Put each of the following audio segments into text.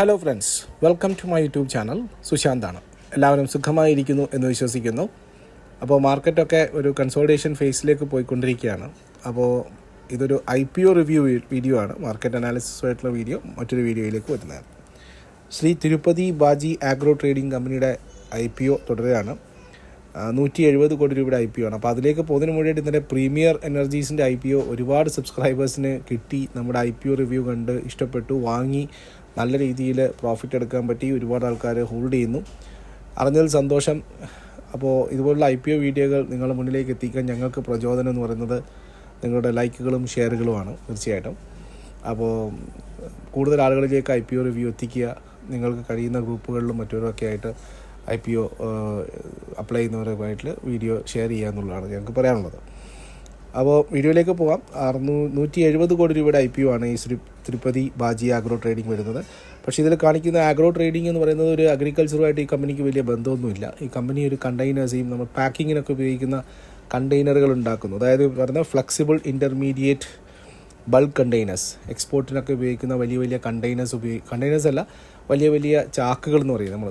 Hello friends welcome to my YouTube channel സുശാന്താണ്. എല്ലാവരും സുഖമായിരിക്കുന്നു എന്ന് വിശ്വസിക്കുന്നു. അപ്പോൾ മാർക്കറ്റൊക്കെ ഒരു കൺസോൾട്ടേഷൻ ഫേസിലേക്ക് പോയിക്കൊണ്ടിരിക്കുകയാണ്. അപ്പോൾ ഇതൊരു I P O review video ആണ്. മാർക്കറ്റ് അനാലിസിസുമായിട്ടുള്ള വീഡിയോ മറ്റൊരു വീഡിയോയിലേക്ക് വരുന്നത് ശ്രീ തിരുപ്പതി ബാജി ആഗ്രോ ട്രേഡിംഗ് കമ്പനിയുടെ ഐ പി ഒ തുടരുകയാണ്. നൂറ്റി എഴുപത് കോടി രൂപയുടെ ഐ പി ഒ ആണ്. അപ്പോൾ അതിലേക്ക് പോകുന്നതിന് മുഴുവൻ ഇതിന്റെ പ്രീമിയർ എനർജീസിന്റെ ഐ പി ഒ ഒരുപാട് സബ്സ്ക്രൈബേഴ്സിന് കിട്ടി. നമ്മുടെ ഐ പി ഒ റിവ്യൂ കണ്ട് ഇഷ്ടപ്പെട്ടു വാങ്ങി. നല്ല രീതിയിൽ പ്രോഫിറ്റ് എടുക്കാൻ പറ്റി. ഒരുപാട് ആൾക്കാർ ഹോൾഡ് ചെയ്യുന്നു. അറിഞ്ഞതിൽ സന്തോഷം. അപ്പോൾ ഇതുപോലുള്ള ഐ പി ഒ വീഡിയോകൾ നിങ്ങളുടെ മുന്നിലേക്ക് എത്തിക്കാൻ ഞങ്ങൾക്ക് പ്രചോദനം എന്ന് പറയുന്നത് നിങ്ങളുടെ ലൈക്കുകളും ഷെയറുകളുമാണ് തീർച്ചയായിട്ടും. അപ്പോൾ കൂടുതൽ ആളുകളിലേക്ക് ഐ പി ഒ റിവ്യൂ എത്തിക്കുക. നിങ്ങൾക്ക് കഴിയുന്ന ഗ്രൂപ്പുകളിലും മറ്റൊരുമൊക്കെ ആയിട്ട് ഐ പി ഒ അപ്ലൈ ചെയ്യുന്നവരുമായിട്ട് വീഡിയോ ഷെയർ ചെയ്യുക എന്നുള്ളതാണ് ഞങ്ങൾക്ക് പറയാനുള്ളത്. അപ്പോൾ വീഡിയോയിലേക്ക് പോകാം അറുന്നൂ നൂറ്റി എഴുപത് കോടി രൂപയുടെ ഐ പി ആണ് ഈ ശ്രീ തിരുപ്പതി ബാജി ആഗ്രോ ട്രേഡിംഗ് വരുന്നത്. പക്ഷേ ഇതിൽ കാണിക്കുന്ന ആഗ്രോ ട്രേഡിംഗ് എന്ന് പറയുന്നത് ഒരു അഗ്രികൾച്ചറുമായിട്ട് ഈ കമ്പനിക്ക് വലിയ ബന്ധമൊന്നുമില്ല. ഈ കമ്പനി ഒരു കണ്ടെയ്നേഴ്സെയും നമ്മൾ പാക്കിങ്ങിനൊക്കെ ഉപയോഗിക്കുന്ന കണ്ടെയ്നറുകൾ ഉണ്ടാക്കുന്നു. അതായത് പറയുന്ന ഫ്ലെക്സിബിൾ ഇന്റർമീഡിയറ്റ് ബൾക്ക് കണ്ടെയ്നേഴ്സ് എക്സ്പോർട്ടിനൊക്കെ ഉപയോഗിക്കുന്ന വലിയ വലിയ കണ്ടെയ്നേഴ്സ് ഉപയോഗി കണ്ടെയ്നേഴ്സ് അല്ല വലിയ വലിയ ചാക്കുകൾ എന്ന് പറയും. നമ്മൾ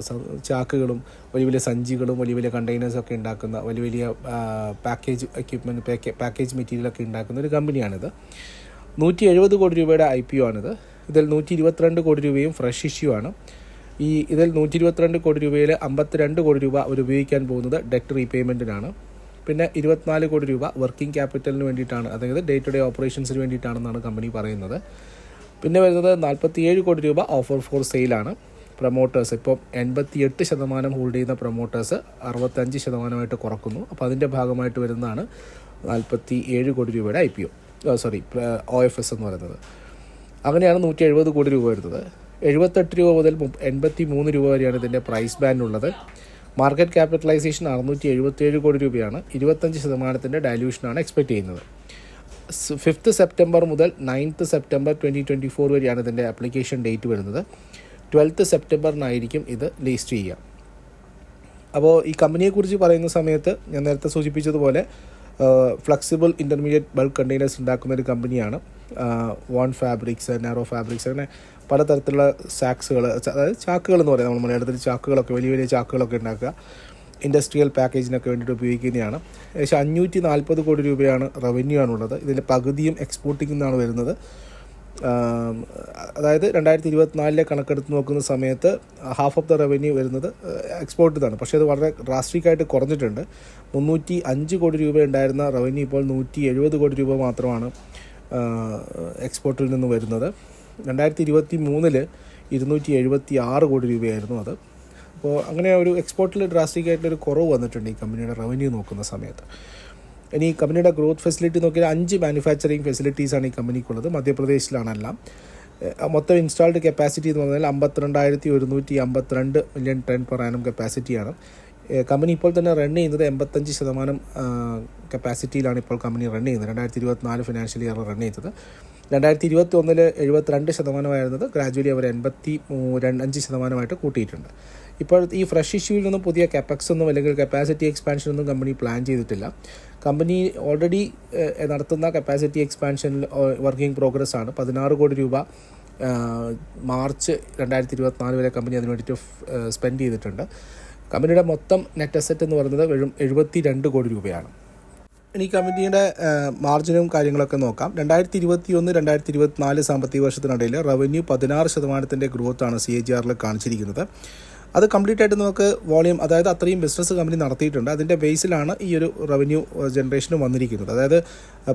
ചാക്കുകളും വലിയ വലിയ സഞ്ചികളും വലിയ വലിയ കണ്ടെയ്നേഴ്സൊക്കെ ഉണ്ടാക്കുന്ന വലിയ വലിയ പാക്കേജ് എക്യുപ്മെന്റ് പാക്കേജ് മെറ്റീരിയലൊക്കെ ഉണ്ടാക്കുന്ന ഒരു കമ്പനിയാണിത്. നൂറ്റി എഴുപത് കോടി രൂപയുടെ ഐ പി ഒ ആണിത്. ഇതിൽ നൂറ്റി ഇരുപത്തിരണ്ട് കോടി രൂപയും ഫ്രഷ് ഇഷ്യൂ ആണ്. ഈ ഇതിൽ നൂറ്റി ഇരുപത്തിരണ്ട് കോടി രൂപയിൽ അമ്പത്തിരണ്ട് കോടി രൂപ അവർ ഉപയോഗിക്കാൻ പോകുന്നത് ഡെറ്റ് റീപേയ്മെന്റിനാണ് പിന്നെ ഇരുപത്തിനാല് കോടി രൂപ വർക്കിംഗ് ക്യാപിറ്റലിന് വേണ്ടിയിട്ടാണ്. അതായത് ഡേ ടു ഡേ ഓപ്പറേഷൻസിന് വേണ്ടിയിട്ടാണെന്നാണ് കമ്പനി പറയുന്നത്. പിന്നെ വരുന്നത് നാൽപ്പത്തിയേഴ് കോടി രൂപ ഓഫർ ഫോർ സെയിലാണ് പ്രൊമോട്ടേഴ്സ് ഇപ്പോൾ എൺപത്തിയെട്ട് ശതമാനം ഹോൾഡ് ചെയ്യുന്ന പ്രൊമോട്ടേഴ്സ് അറുപത്തഞ്ച് ശതമാനമായിട്ട് കുറക്കുന്നു. അപ്പോൾ അതിന്റെ ഭാഗമായിട്ട് വരുന്നതാണ് നാൽപ്പത്തി ഏഴ് കോടി രൂപയുടെ I P O sorry O F S എന്ന് പറയുന്നത്. അങ്ങനെയാണ് നൂറ്റി എഴുപത് കോടി രൂപ വരുന്നത്. എഴുപത്തെട്ട് രൂപ മുതൽ എൺപത്തി മൂന്ന് രൂപ വരെയാണ് ഇതിന്റെ പ്രൈസ് ബാൻഡ് ഉള്ളത്. മാർക്കറ്റ് ക്യാപിറ്റലൈസേഷൻ അറുന്നൂറ്റി എഴുപത്തിയേഴ് കോടി രൂപയാണ്. ഇരുപത്തഞ്ച് ശതമാനത്തിന്റെ ഡയല്യൂഷനാണ് എക്സ്പെക്ട് ചെയ്യുന്നത്. ഫിഫ്ത്ത് സെപ്റ്റംബർ മുതൽ ninth September twenty twenty four വരെയാണ് ഇതിന്റെ ആപ്ലിക്കേഷൻ ഡേറ്റ് വരുന്നത്. ട്വൽത്ത് സെപ്റ്റംബറിനായിരിക്കും ഇത് ലിസ്റ്റ് ചെയ്യുക. അപ്പോൾ ഈ കമ്പനിയെക്കുറിച്ച് പറയുന്ന സമയത്ത് ഞാൻ നേരത്തെ സൂചിപ്പിച്ചതുപോലെ ഫ്ലെക്സിബിൾ ഇന്റർമീഡിയറ്റ് ബൾക്ക് കണ്ടെയ്നേഴ്സ് ഉണ്ടാക്കുന്ന ഒരു കമ്പനിയാണ്. വോൺ ഫാബ്രിക്സ് നാരോ ഫാബ്രിക്സ് അങ്ങനെ പലതരത്തിലുള്ള സാക്സുകൾ അതായത് ചാക്കുകൾ എന്ന് പറയാം നമ്മൾ മലയാളത്തിൽ ചാക്കുകളൊക്കെ വലിയ വലിയ ചാക്കുകളൊക്കെ ഉണ്ടാക്കുക. ഇൻഡസ്ട്രിയൽ പാക്കേജിനൊക്കെ വേണ്ടിയിട്ട് ഉപയോഗിക്കുന്നതാണ്. ഏകദേശം അഞ്ഞൂറ്റി നാൽപ്പത് കോടി രൂപയാണ് റവന്യൂ ആണുള്ളത്. ഇതിന്റെ പകുതിയും എക്സ്പോർട്ടിംഗ് നിന്നാണ് വരുന്നത്. അതായത് രണ്ടായിരത്തി ഇരുപത്തിനാലിലെ കണക്കെടുത്ത് നോക്കുന്ന സമയത്ത് ഹാഫ് ഓഫ് ദ റവന്യൂ വരുന്നത് എക്സ്പോർട്ട് നിന്നാണ് പക്ഷേ അത് വളരെ ഡ്രാസ്റ്റിക്കായിട്ട് കുറഞ്ഞിട്ടുണ്ട്. മുന്നൂറ്റി അഞ്ച് കോടി രൂപ ഉണ്ടായിരുന്ന റവന്യൂ ഇപ്പോൾ നൂറ്റി എഴുപത് കോടി രൂപ മാത്രമാണ് എക്സ്പോർട്ടിൽ നിന്ന് വരുന്നത്. രണ്ടായിരത്തി ഇരുപത്തി മൂന്നിൽ ഇരുന്നൂറ്റി എഴുപത്തി ആറ് കോടി രൂപയായിരുന്നു അത്. അപ്പോൾ അങ്ങനെ ഒരു എക്സ്പോർട്ടിൽ ഡ്രാസ്റ്റിക്കായിട്ടൊരു കുറവ് വന്നിട്ടുണ്ട് ഈ കമ്പനിയുടെ റവന്യൂ നോക്കുന്ന സമയത്ത്. ഇനി ഈ കമ്പനിയുടെ ഗ്രോത്ത് ഫെസിലിറ്റി നോക്കിയാൽ അഞ്ച് മാനുഫാക്ചറിങ് ഫെസിലിറ്റീസാണ് ഈ കമ്പനിക്കുള്ളത് മധ്യപ്രദേശിലാണെല്ലാം. മൊത്തം ഇൻസ്റ്റാൾഡ് കപ്പാസിറ്റി എന്ന് പറഞ്ഞാൽ അമ്പത്തിരണ്ടായിരത്തി ഒരുന്നൂറ്റി അമ്പത്തിരണ്ട് മില്യൺ ടൺ പെർ ആനം കപ്പാസിറ്റിയാണ് കമ്പനി ഇപ്പോൾ തന്നെ റൺ ചെയ്യുന്നത് എൺപത്തഞ്ച് ശതമാനം കപ്പാസിറ്റിയിലാണ് ഇപ്പോൾ കമ്പനി റൺ ചെയ്യുന്നത്. രണ്ടായിരത്തി ഇരുപത്തിനാല് ഫിനാൻഷ്യൽ ഇയർ റൺ ചെയ്തത്. രണ്ടായിരത്തി ഇരുപത്തി ഒന്നിൽ എഴുപത്തിരണ്ട് ശതമാനമായിരുന്നത് ഗ്രാജുവലി അവർ എൺപത്തി അഞ്ച് ശതമാനമായിട്ട് കൂട്ടിയിട്ടുണ്ട്. ഇപ്പോൾ ഈ ഫ്രഷ് ഇഷ്യൂവിൽ നിന്നും പുതിയ കെപ്പക്സ് ഒന്നും അല്ലെങ്കിൽ കപ്പാസിറ്റി എക്സ്പാൻഷൻ ഒന്നും കമ്പനി പ്ലാൻ ചെയ്തിട്ടില്ല. കമ്പനി ഓൾറെഡി നടത്തുന്ന കപ്പാസിറ്റി എക്സ്പാൻഷനിൽ വർക്കിംഗ് പ്രോഗ്രസ് ആണ്. പതിനാറ് കോടി രൂപ മാർച്ച് രണ്ടായിരത്തി ഇരുപത്തിനാല് വരെ കമ്പനി അതിന് വേണ്ടിയിട്ട് സ്പെൻഡ് ചെയ്തിട്ടുണ്ട്. കമ്പനിയുടെ മൊത്തം നെറ്റ് അസറ്റ് എന്ന് പറയുന്നത് വെറും എഴുപത്തി രണ്ട് കോടി രൂപയാണ്. ഇനി കമ്പനിയുടെ മാർജിനും കാര്യങ്ങളൊക്കെ നോക്കാം. രണ്ടായിരത്തി ഇരുപത്തി ഒന്ന് രണ്ടായിരത്തി ഇരുപത്തിനാല് സാമ്പത്തിക വർഷത്തിനിടയിൽ റവന്യൂ പതിനാറ് ശതമാനത്തിന്റെ ഗ്രോത്താണ് സി എ ജി ആറിൽ കാണിച്ചിരിക്കുന്നത്. അത് കംപ്ലീറ്റ് ആയിട്ട് നമുക്ക് വോളിയം അതായത് അത്രയും ബിസിനസ് കമ്പനി നടത്തിയിട്ടുണ്ട്. അതിന്റെ ബേസിലാണ് ഈ ഒരു റവന്യൂ ജനറേഷനും വന്നിരിക്കുന്നത്. അതായത്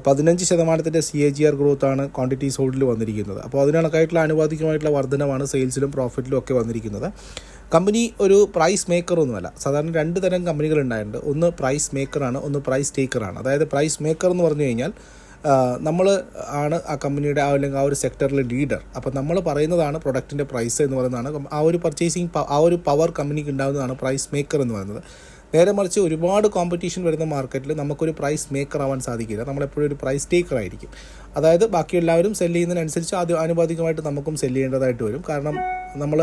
പതിനഞ്ച് ശതമാനത്തിന്റെ സി എ ജി ആർ ഗ്രോത്താണ് ക്വാണ്ടിറ്റീസ് ഹോൾഡിൽ വന്നിരിക്കുന്നത്. അപ്പോൾ അതിനകണക്കായിട്ടുള്ള ആനുപാതികമായിട്ടുള്ള വർധനമാണ് സെയിൽസിലും പ്രോഫിറ്റിലും ഒക്കെ വന്നിരിക്കുന്നത്. കമ്പനി ഒരു പ്രൈസ് മേക്കറൊന്നുമല്ല സാധാരണ രണ്ട് തരം കമ്പനികൾ ഉണ്ടായിട്ടുണ്ട്. ഒന്ന് പ്രൈസ് മേക്കറാണ് ഒന്ന് പ്രൈസ് ടേക്കറാണ് അതായത് പ്രൈസ് മേക്കർ എന്ന് പറഞ്ഞു കഴിഞ്ഞാൽ നമ്മൾ ആണ് ആ കമ്പനിയുടെ ആ അല്ലെങ്കിൽ ആ ഒരു സെക്ടറിലെ ലീഡർ അപ്പോൾ നമ്മൾ പറയുന്നതാണ് പ്രൊഡക്റ്റിന്റെ പ്രൈസ് എന്ന് പറയുന്നതാണ്. ആ ഒരു പർച്ചേസിങ് ആ ഒരു പവർ കമ്പനിക്ക് ഉണ്ടാകുന്നതാണ് പ്രൈസ് മേക്കർ എന്ന് പറയുന്നത്. നേരെ മറിച്ച് ഒരുപാട് കോമ്പറ്റീഷൻ വരുന്ന മാർക്കറ്റിൽ നമുക്കൊരു പ്രൈസ് മേക്കർ ആവാൻ സാധിക്കില്ല. നമ്മളെപ്പോഴും ഒരു പ്രൈസ് ടേക്കർ ആയിരിക്കും. അതായത് ബാക്കി എല്ലാവരും സെല്ല് ചെയ്യുന്നതിനനുസരിച്ച് അത് ആനുപാതികമായിട്ട് നമുക്കും സെല്ല് ചെയ്യേണ്ടതായിട്ട് വരും. കാരണം നമ്മൾ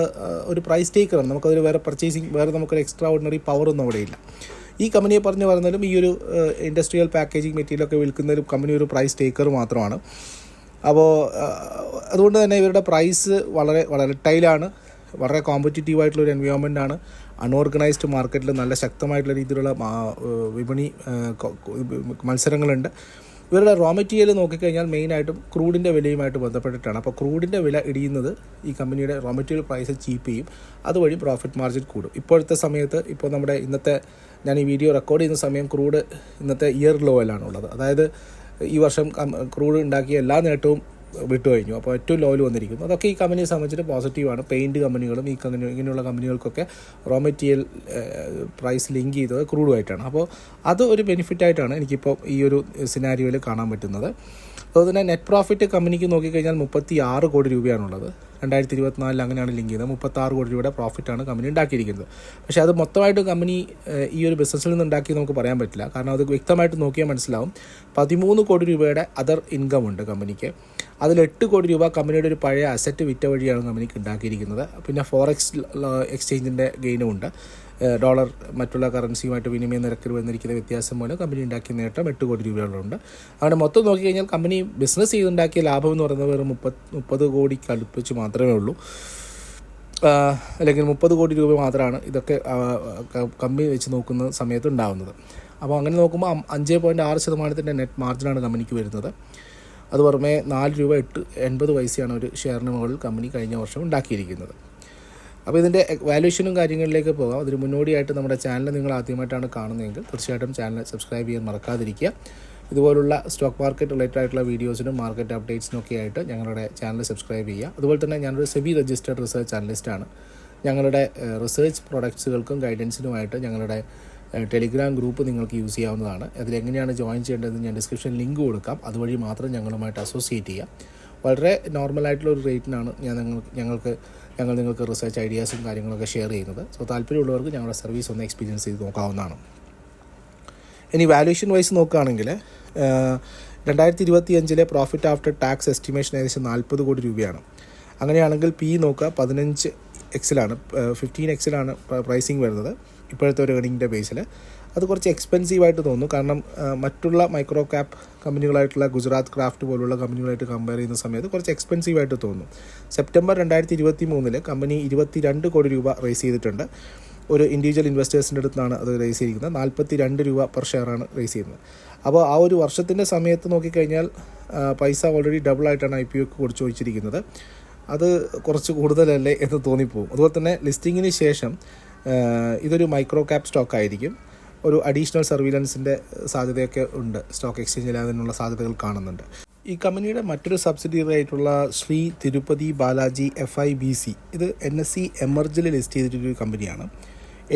ഒരു പ്രൈസ് ടേക്കറാണ് നമുക്കതൊരു വേറെ പർച്ചേസിങ് വേറെ നമുക്കൊരു എക്സ്ട്രാ ഓർഡിനറി പവറൊന്നും അവിടെയില്ല ഈ കമ്പനിയെ പറഞ്ഞു പറഞ്ഞാലും ഈ ഒരു ഇൻഡസ്ട്രിയൽ പാക്കേജിങ് മെറ്റീരിയലൊക്കെ വിൽക്കുന്ന ഒരു കമ്പനി ഒരു പ്രൈസ് ടേക്കർ മാത്രമാണ്. അപ്പോൾ അതുകൊണ്ട് തന്നെ ഇവരുടെ പ്രൈസ് വളരെ വളരെ ടൈലാണ് വളരെ കോമ്പറ്റീറ്റീവ് ആയിട്ടുള്ള ഒരു എൻവയോൺമെന്റ് ആണ്. അൺഓർഗനൈസ്ഡ് മാർക്കറ്റിൽ നല്ല ശക്തമായിട്ടുള്ള രീതിയിലുള്ള വിപണി മത്സരങ്ങളുണ്ട്. ഇവരുടെ റോ മെറ്റീരിയൽ നോക്കിക്കഴിഞ്ഞാൽ മെയിനായിട്ടും ക്രൂഡിന്റെ വിലയുമായിട്ട് ബന്ധപ്പെട്ടിട്ടാണ്. അപ്പോൾ ക്രൂഡിന്റെ വില ഇടിയുന്നത് ഈ കമ്പനിയുടെ റോ മെറ്റീരിയൽ പ്രൈസ് ചീപ്പ് ചെയ്യും. അതുവഴി പ്രോഫിറ്റ് മാർജിൻ കൂടും. ഇപ്പോഴത്തെ സമയത്ത് ഇപ്പോൾ നമ്മുടെ ഇന്നത്തെ ഞാൻ ഈ വീഡിയോ റെക്കോർഡ് ചെയ്യുന്ന സമയം ക്രൂഡ് ഇന്നത്തെ ഇയർ ലോയിലാണ് ഉള്ളത് അതായത് ഈ വർഷം ക്രൂഡ് ഉണ്ടാക്കിയ എല്ലാ നേട്ടവും വിട്ടു കഴിഞ്ഞു അപ്പോൾ ഏറ്റവും ലോയിൽ വന്നിരിക്കുന്നു. അതൊക്കെ ഈ കമ്പനിയെ സംബന്ധിച്ചിട്ട് പോസിറ്റീവാണ് പെയിന്റ് കമ്പനികളും ഈ കമ്പനി ഇങ്ങനെയുള്ള കമ്പനികൾക്കൊക്കെ റോ മെറ്റീരിയൽ പ്രൈസ് ലിങ്ക് ചെയ്തത് ക്രൂഡുമായിട്ടാണ് അപ്പോൾ അത് ഒരു ബെനിഫിറ്റായിട്ടാണ് എനിക്കിപ്പോൾ ഈ ഒരു സിനാരിയോയിൽ കാണാൻ പറ്റുന്നത്. അതുപോലെ തന്നെ നെറ്റ് പ്രോഫിറ്റ് കമ്പനിക്ക് നോക്കിക്കഴിഞ്ഞാൽ മുപ്പത്തി ആറ് കോടി രൂപയാണുള്ളത്. രണ്ടായിരത്തി ഇരുപത്തിനാലിൽ അങ്ങനെയാണ് ലിങ്ക് ചെയ്തത്. മുപ്പത്താറ് കോടി രൂപയുടെ പ്രോഫിറ്റാണ് കമ്പനി ഉണ്ടാക്കിയിരിക്കുന്നത്. പക്ഷേ അത് മൊത്തമായിട്ട് കമ്പനി ഈ ഒരു ബിസിനസ്സിൽ നിന്ന് ഉണ്ടാക്കി നമുക്ക് പറയാൻ പറ്റില്ല. കാരണം അത് വ്യക്തമായിട്ട് നോക്കിയാൽ മനസ്സിലാവും. പതിമൂന്ന് കോടി രൂപയുടെ അതർ ഇൻകം ഉണ്ട് കമ്പനിക്ക് അതിൽ എട്ട് കോടി രൂപ കമ്പനിയുടെ ഒരു പഴയ അസറ്റ് വിറ്റ വഴിയാണ് കമ്പനിക്ക് ഉണ്ടാക്കിയിരിക്കുന്നത്. പിന്നെ ഫോറക്സ് എക്സ്ചേഞ്ചിന്റെ ഗെയിനും ഉണ്ട്. ഡോളർ മറ്റുള്ള കറൻസിയുമായിട്ട് വിനിമയ നിരക്കിൽ വന്നിരിക്കുന്ന വ്യത്യാസം മൂലം കമ്പനി ഉണ്ടാക്കിയ നേട്ടം എട്ട് കോടി രൂപയോളമുണ്ട് അങ്ങനെ മൊത്തം നോക്കിക്കഴിഞ്ഞാൽ കമ്പനി ബിസിനസ് ചെയ്തുണ്ടാക്കിയ ലാഭം എന്ന് പറയുന്നത് വെറും മുപ്പത് മുപ്പത് കോടിക്ക് അടുപ്പിച്ച് മാത്രമേ ഉള്ളൂ. അല്ലെങ്കിൽ മുപ്പത് കോടി രൂപ മാത്രമാണ് ഇതൊക്കെ കമ്പനി വെച്ച് നോക്കുന്ന സമയത്ത് ഉണ്ടാകുന്നത് അപ്പോൾ അങ്ങനെ നോക്കുമ്പോൾ അഞ്ച് പോയിന്റ് ആറ് ശതമാനത്തിന്റെ നെറ്റ് മാർജിനാണ് കമ്പനിക്ക് വരുന്നത്. അത് പുറമെ നാല് രൂപ എട്ട് എൺപത് പൈസയാണ് ഒരു ഷെയറിന് മുകളിൽ കമ്പനി കഴിഞ്ഞ വർഷം ഉണ്ടാക്കിയിരിക്കുന്നത്. അപ്പോൾ ഇതിന്റെ വാല്യൂഷനും കാര്യങ്ങളിലേക്ക് പോകാം. അതിന് മുന്നോടിയായിട്ട് നമ്മുടെ ചാനൽ നിങ്ങൾ ആദ്യമായിട്ടാണ് കാണുന്നതെങ്കിൽ തീർച്ചയായിട്ടും ചാനൽ സബ്സ്ക്രൈബ് ചെയ്യാൻ മറക്കാതിരിക്കുക. ഇതുപോലുള്ള സ്റ്റോക്ക് മാർക്കറ്റ് റിലേറ്റഡ് ആയിട്ടുള്ള വീഡിയോസിനും മാർക്കറ്റ് അപ്ഡേറ്റ്സിനും ഒക്കെ ആയിട്ട് ഞങ്ങളുടെ ചാനൽ സബ്സ്ക്രൈബ് ചെയ്യുക. അതുപോലെ തന്നെ ഞാനൊരു സെബി രജിസ്റ്റേഡ് റിസർച്ച് അനലിസ്റ്റാണ് ഞങ്ങളുടെ റിസർച്ച് പ്രൊഡക്ട്സുകൾക്കും ഗൈഡൻസിനുമായിട്ട് ഞങ്ങളുടെ ടെലിഗ്രാം ഗ്രൂപ്പ് നിങ്ങൾക്ക് യൂസ് ചെയ്യാവുന്നതാണ്. അതിലെങ്ങനെയാണ് ജോയിൻ ചെയ്യേണ്ടതെന്ന് ഞാൻ ഡിസ്ക്രിപ്ഷൻ ലിങ്ക് കൊടുക്കാം. അതുവഴി മാത്രം ഞങ്ങളുമായിട്ട് അസോസിയേറ്റ് ചെയ്യാം. വളരെ നോർമലായിട്ടുള്ള ഒരു റേറ്റിനാണ് ഞാൻ നിങ്ങൾക്ക് ഞങ്ങൾക്ക് ഞങ്ങൾ നിങ്ങൾക്ക് റിസർച്ച് ഐഡിയാസും കാര്യങ്ങളൊക്കെ ഷെയർ ചെയ്യുന്നത്. സോ താല്പര്യമുള്ളവർക്ക് ഞങ്ങളുടെ സർവീസ് ഒന്ന് എക്സ്പീരിയൻസ് ചെയ്ത് നോക്കാവുന്നതാണ്. ഇനി വാല്യൂഷൻ വൈസ് നോക്കുകയാണെങ്കിൽ രണ്ടായിരത്തി ഇരുപത്തി അഞ്ചിലെ പ്രോഫിറ്റ് ആഫ്റ്റർ ടാക്സ് എസ്റ്റിമേഷൻ ഏകദേശം നാൽപ്പത് കോടി രൂപയാണ്. അങ്ങനെയാണെങ്കിൽ പി നോക്കുക പതിനഞ്ച് എക്സിലാണ് ഫിഫ്റ്റീൻ എക്സിലാണ് പ്രൈസിങ് വരുന്നത്. ഇപ്പോഴത്തെ ഒരു ഏണിങ്ങിന്റെ ബേസിൽ അത് കുറച്ച് എക്സ്പെൻസീവായിട്ട് തോന്നുന്നു. കാരണം മറ്റുള്ള മൈക്രോ ക്യാപ് കമ്പനികളായിട്ടുള്ള ഗുജറാത്ത് ക്രാഫ്റ്റ് പോലുള്ള കമ്പനികളായിട്ട് കമ്പയർ ചെയ്യുന്ന സമയത്ത് കുറച്ച് എക്സ്പെൻസീവായിട്ട് തോന്നും സെപ്റ്റംബർ രണ്ടായിരത്തി ഇരുപത്തി മൂന്നിൽ കമ്പനി ഇരുപത്തി രണ്ട് കോടി രൂപ റേസ് ചെയ്തിട്ടുണ്ട്. ഒരു ഇൻഡിവിജ്വൽ ഇൻവെസ്റ്റേഴ്സിന്റെ അടുത്താണ് അത് റേസ് ചെയ്തിരിക്കുന്നത്. നാൽപ്പത്തി രണ്ട് രൂപ പെർ ഷെയറാണ് റേസ് ചെയ്യുന്നത്. അപ്പോൾ ആ ഒരു വർഷത്തിന്റെ സമയത്ത് നോക്കിക്കഴിഞ്ഞാൽ പൈസ ഓൾറെഡി ഡബിൾ ആയിട്ടാണ് ഐ പി ഒക്ക് കൊടുത്തു വെച്ചിരിക്കുന്നത്. അത് കുറച്ച് കൂടുതലല്ലേ എന്ന് തോന്നിപ്പോവും അതുപോലെ തന്നെ ലിസ്റ്റിങ്ങിന് ശേഷം ഇതൊരു മൈക്രോ ക്യാപ് സ്റ്റോക്ക് ആയിരിക്കും. ഒരു അഡീഷണൽ സർവീലൻസിന്റെ സാധ്യതയൊക്കെ ഉണ്ട്. സ്റ്റോക്ക് എക്സ്ചേഞ്ചിൽ അതിനുള്ള സാധ്യതകൾ കാണുന്നുണ്ട്. ഈ കമ്പനിയുടെ മറ്റൊരു സബ്സിഡിയറി ആയിട്ടുള്ള Shri Tirupati Balaji F I B C ഇത് എൻ എസ് സി എമർജിൽ ലിസ്റ്റ് ചെയ്തിട്ടൊരു കമ്പനിയാണ്.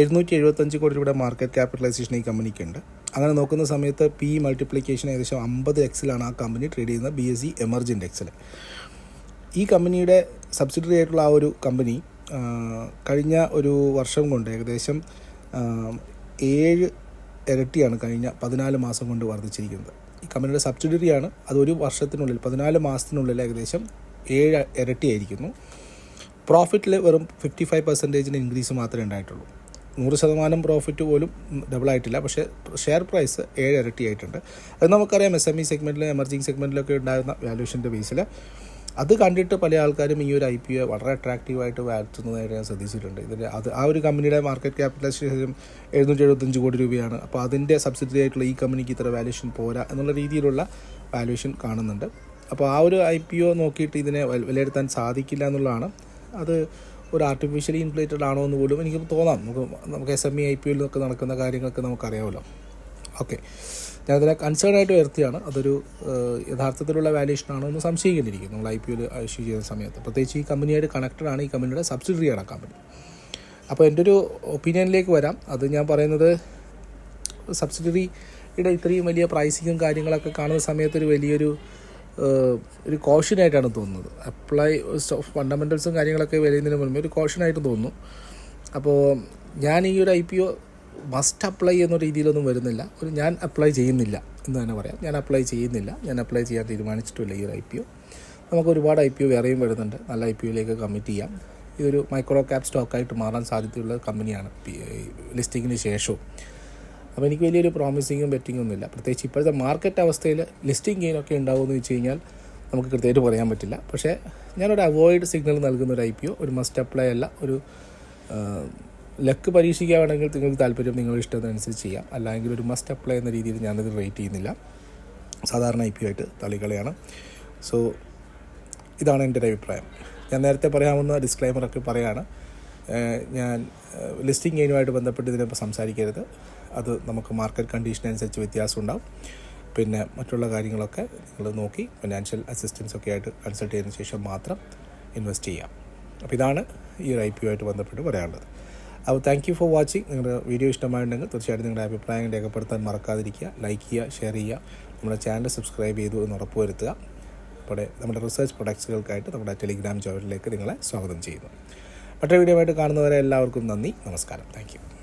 എഴുന്നൂറ്റി എഴുപത്തഞ്ച് കോടി രൂപയുടെ മാർക്കറ്റ് ക്യാപിറ്റലൈസേഷൻ ഈ കമ്പനിക്കുണ്ട്. അങ്ങനെ നോക്കുന്ന സമയത്ത് പി മൾട്ടിപ്ലിക്കേഷൻ ഏകദേശം അമ്പത് എക്സിലാണ് ആ കമ്പനി ട്രേഡ് ചെയ്യുന്നത് ബി എസ് സി എമർജ് ഇൻഡെക്സിൽ ഈ കമ്പനിയുടെ സബ്സിഡറി ആയിട്ടുള്ള ആ ഒരു കമ്പനി കഴിഞ്ഞ ഒരു വർഷം കൊണ്ട് ഏകദേശം ഏഴ് ഇരട്ടിയാണ് കഴിഞ്ഞ പതിനാല് മാസം കൊണ്ട് വർദ്ധിച്ചിരിക്കുന്നത്. ഈ കമ്പനിയുടെ സബ്സിഡറിയാണ് അത് ഒരു വർഷത്തിനുള്ളിൽ പതിനാല് മാസത്തിനുള്ളിൽ ഏകദേശം ഏഴ് ഇരട്ടിയായിരിക്കുന്നു. പ്രോഫിറ്റിൽ വെറും ഫിഫ്റ്റി ഫൈവ് പെർസെന്റേജിന് ഇൻക്രീസ് മാത്രമേ ഉണ്ടായിട്ടുള്ളൂ. നൂറ് ശതമാനം പ്രോഫിറ്റ് പോലും ഡബിൾ ആയിട്ടില്ല. പക്ഷേ ഷെയർ പ്രൈസ് ഏഴ് ഇരട്ടി ആയിട്ടുണ്ട് അത് നമുക്കറിയാം എസ് എം ഇ സെഗ്മെന്റിലും എമർജിങ് സെഗ്മെന്റിലൊക്കെ ഉണ്ടായിരുന്ന വാല്യൂഷന്റെ ബേസിൽ അത് കണ്ടിട്ട് പല ആൾക്കാരും ഈ ഒരു ഐ പി ഒ വളരെ അട്രാക്റ്റീവായിട്ട് വാഴ്ത്തുന്നതായിട്ട് ഞാൻ ശ്രദ്ധിച്ചിട്ടുണ്ട്. ഇതിൽ അത് ആ ഒരു കമ്പനിയുടെ മാർക്കറ്റ് ക്യാപിറ്റലൈസേഷൻ എഴുന്നൂറ്റി എഴുപത്തഞ്ച് കോടി രൂപയാണ്. അപ്പോൾ അതിന്റെ സബ്സിഡറി ആയിട്ടുള്ള ഈ കമ്പനിക്ക് ഇത്ര വാല്യൂഷൻ പോരാ എന്നുള്ള രീതിയിലുള്ള വാല്യൂഷൻ കാണുന്നുണ്ട്. അപ്പോൾ ആ ഒരു ഐ പി ഒ നോക്കിയിട്ട് ഇതിനെ വിലയിരുത്താൻ സാധിക്കില്ല എന്നുള്ളതാണ്. അത് ഒരു ആർട്ടിഫിഷ്യലി ഇൻഫ്ലേറ്റഡ് ആണോ എന്ന് പോലും എനിക്ക് തോന്നാം. നമുക്ക് നമുക്ക് S M E I P ഒയിലൊക്കെ നടക്കുന്ന കാര്യങ്ങളൊക്കെ നമുക്കറിയാമല്ലോ. ഓക്കെ ഞാനതിനെ കൺസേൺ ആയിട്ട് ഉയർത്തിയാണ്. അതൊരു യഥാർത്ഥത്തിലുള്ള വാല്യൂഷൻ ആണോ എന്ന് സംശയിക്കേണ്ടിയിരിക്കും നമ്മൾ ഐ പി ഒയിൽ ഇഷ്യൂ ചെയ്യുന്ന സമയത്ത്. പ്രത്യേകിച്ച് ഈ കമ്പനിയായിട്ട് കണക്റ്റഡ് ആണ് ഈ കമ്പനിയുടെ സബ്സിഡറിയാണ് ആ കമ്പനി അപ്പോൾ എന്റെ ഒരു ഒപ്പീനിയനിലേക്ക് വരാം. അത് ഞാൻ പറയുന്നത് സബ്സിഡറിയുടെ ഇത്രയും വലിയ പ്രൈസിങ്ങും കാര്യങ്ങളൊക്കെ കാണുന്ന സമയത്ത് ഒരു വലിയൊരു ഒരു കോഷനായിട്ടാണ് തോന്നുന്നത്. അപ്ലൈ ഫണ്ടമെന്റൽസും കാര്യങ്ങളൊക്കെ വരുന്നതിന് മുൻപേ ഒരു കോഷനായിട്ട് തോന്നുന്നു. അപ്പോൾ ഞാൻ ഈ ഒരു I P O must apply എന്ന രീതിയിലൊന്നും വരുന്നില്ല. ഒരു ഞാൻ അപ്ലൈ ചെയ്യുന്നില്ല എന്ന് തന്നെ പറയാം. ഞാൻ അപ്ലൈ ചെയ്യുന്നില്ല. ഞാൻ അപ്ലൈ ചെയ്യാൻ തീരുമാനിച്ചിട്ടില്ല ഈ ഒരു ഐ പി ഒ നമുക്ക് ഒരുപാട് ഐ പി ഒ വേറെയും വരുന്നുണ്ട്. നല്ല ഐ പി ഒയിലേക്ക് കമ്മിറ്റ് ചെയ്യാം. ഇതൊരു മൈക്രോ ക്യാപ് സ്റ്റോക്കായിട്ട് മാറാൻ സാധ്യതയുള്ള കമ്പനിയാണ് ലിസ്റ്റിങ്ങിന് ശേഷവും. അപ്പോൾ എനിക്ക് വലിയൊരു പ്രോമിസിങ്ങും ബെറ്റിങ്ങും ഒന്നുമില്ല. പ്രത്യേകിച്ച് ഇപ്പോഴത്തെ മാർക്കറ്റ് അവസ്ഥയിൽ ലിസ്റ്റിംഗ് ഗെയിനൊക്കെ ഉണ്ടാവുമെന്ന് വെച്ച് കഴിഞ്ഞാൽ നമുക്ക് കൃത്യമായിട്ട് പറയാൻ പറ്റില്ല. പക്ഷേ ഞാനൊരു അവോയ്ഡ് സിഗ്നൽ നൽകുന്ന ഒരു ഐ പി ഒ ഒരു മസ്റ്റ് അപ്ലൈ അല്ല. ഒരു ലക്ക് പരീക്ഷിക്കുകയാണെങ്കിൽ നിങ്ങൾക്ക് താല്പര്യം നിങ്ങളുടെ ഇഷ്ടത്തിനനുസരിച്ച് ചെയ്യാം. അല്ലെങ്കിൽ ഒരു മസ്റ്റ് അപ്ലൈ എന്ന രീതിയിൽ ഞാനത് റേറ്റ് ചെയ്യുന്നില്ല. സാധാരണ ഐ പി ആയിട്ട് തള്ളിക്കളയാണ്. സോ ഇതാണ് എന്റെ ഒരു അഭിപ്രായം. ഞാൻ നേരത്തെ പറയാവുന്ന ഡിസ്ക്ലൈമറൊക്കെ പറയാണ്. ഏഹ് ഞാൻ ലിസ്റ്റിംഗ് ഗെയിനുമായിട്ട് ബന്ധപ്പെട്ട് ഇതിനിപ്പോൾ സംസാരിക്കരുത്. അത് നമുക്ക് മാർക്കറ്റ് കണ്ടീഷൻ അനുസരിച്ച് വ്യത്യാസം ഉണ്ടാവും. പിന്നെ മറ്റുള്ള കാര്യങ്ങളൊക്കെ നിങ്ങൾ നോക്കി ഫിനാൻഷ്യൽ അസിസ്റ്റൻസ് ഒക്കെ ആയിട്ട് കൺസൾട്ട് ചെയ്തതിന് ശേഷം മാത്രം ഇൻവെസ്റ്റ് ചെയ്യാം. അപ്പോൾ ഇതാണ് ഈ ഒരു ഐ പി ഒ ആയിട്ട് ബന്ധപ്പെട്ട് പറയാനുള്ളത്. അപ്പോൾ താങ്ക് യു ഫോർ വാച്ചിങ് നിങ്ങളുടെ വീഡിയോ ഇഷ്ടമായിട്ടുണ്ടെങ്കിൽ തീർച്ചയായിട്ടും നിങ്ങളുടെ അഭിപ്രായം രേഖപ്പെടുത്താൻ മറക്കാതിരിക്കുക. ലൈക്ക് ചെയ്യുക ഷെയർ ചെയ്യുക. നമ്മുടെ ചാനൽ സബ്സ്ക്രൈബ് ചെയ്തു എന്ന് ഉറപ്പുവരുത്തുക ഇവിടെ നമ്മുടെ റിസർച്ച് പ്രൊഡക്ട്സുകൾക്കായിട്ട് നമ്മുടെ ടെലിഗ്രാം ചാനലിലേക്ക് നിങ്ങളെ സ്വാഗതം ചെയ്യുന്നു. മറ്റൊരു വീഡിയോ ആയിട്ട് കാണുന്നവരെ എല്ലാവർക്കും നന്ദി. നമസ്കാരം. താങ്ക്